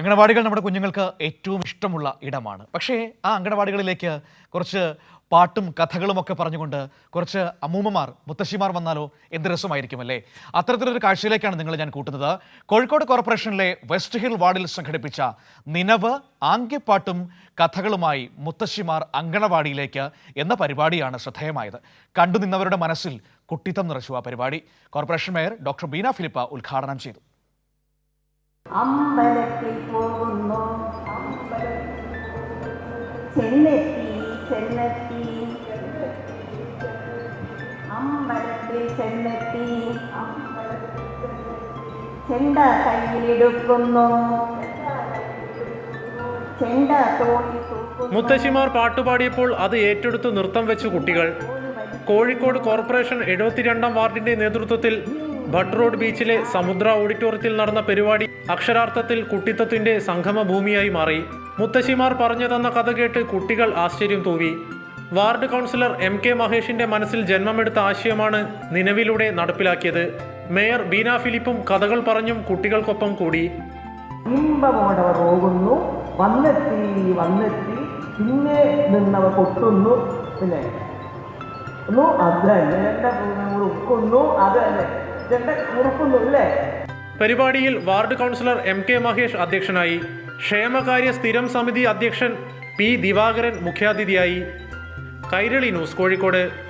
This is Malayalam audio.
അങ്കണവാടികൾ നമ്മുടെ കുഞ്ഞുങ്ങൾക്ക് ഏറ്റവും ഇഷ്ടമുള്ള ഇടമാണ്. പക്ഷേ ആ അങ്കണവാടികളിലേക്ക് കുറച്ച് പാട്ടും കഥകളുമൊക്കെ പറഞ്ഞുകൊണ്ട് കുറച്ച് അമ്മൂമ്മമാർ മുത്തശ്ശിമാർ വന്നാലോ എന്ത് രസമായിരിക്കും അല്ലേ? അത്തരത്തിലൊരു കാഴ്ചയിലേക്കാണ് നിങ്ങൾ ഞാൻ കൂട്ടുന്നത്. കോഴിക്കോട് കോർപ്പറേഷനിലെ വെസ്റ്റ് ഹിൽ വാർഡിൽ സംഘടിപ്പിച്ച നിനവ് ആംഗ്യപ്പാട്ടും കഥകളുമായി മുത്തശ്ശിമാർ അങ്കണവാടിയിലേക്ക് എന്ന പരിപാടിയാണ് ശ്രദ്ധേയമായത്. കണ്ടുനിന്നവരുടെ മനസ്സിൽ കുട്ടിത്തം നിറച്ചു ആ പരിപാടി. Corporation mayor doctor Beena Philip ഉദ്ഘാടനം ചെയ്തു. അമ്പലത്തിൽ പോകുന്നു. ചെന്നെത്തി ചെന്നെത്തി. അമ്പലത്തിൽ ചെന്നെത്തി. ചെണ്ട കയ്യിലെടുക്കുന്നു. ചെണ്ട തൂക്കുന്നു. മുത്തശ്ശിമാർ പാട്ടുപാടിയപ്പോൾ അത് ഏറ്റെടുത്ത് നൃത്തം വെച്ചു കുട്ടികൾ. കോഴിക്കോട് കോർപ്പറേഷൻ എഴുപത്തിരണ്ടാം വാർഡിന്റെ നേതൃത്വത്തിൽ ഭട്ട് റോഡ് ബീച്ചിലെ സമുദ്ര ഓഡിറ്റോറിയത്തിൽ നടന്ന പരിപാടി അക്ഷരാർത്ഥത്തിൽ കുട്ടിത്തത്തിന്റെ സംഗമ ഭൂമിയായി മാറി. മുത്തശ്ശിമാർ പറഞ്ഞു തന്ന കഥ കേട്ട് കുട്ടികൾ ആശ്ചര്യം തൂവി വാർഡ് കൗൺസിലർ എം കെ മഹേഷിന്റെ മനസ്സിൽ ജന്മമെടുത്ത ആശയമാണ് നിലവിലൂടെ നടപ്പിലാക്കിയത്. മേയർ ബീന ഫിലിപ്പും കഥകൾ പറഞ്ഞും കുട്ടികൾക്കൊപ്പം കൂടി. പോകുന്നു. വന്നെത്തി വന്നെത്തി. പിന്നെ നിന്നവർ കൊട്ടുന്നു പിന്നെ ഒന്നു അത് തന്നെ എന്റെ ഉറുക്കുന്നു. അത് തന്നെ ഉറുക്കുന്നു അല്ലേ? പരിപാടിയിൽ ward councillor M K Mahesh അധ്യക്ഷനായി ക്ഷേമകാര്യ സ്ഥിരം സമിതി അധ്യക്ഷൻ പി ദിവാകരൻ മുഖ്യാതിഥിയായി. കൈരളി ന്യൂസ് കോഴിക്കോട്.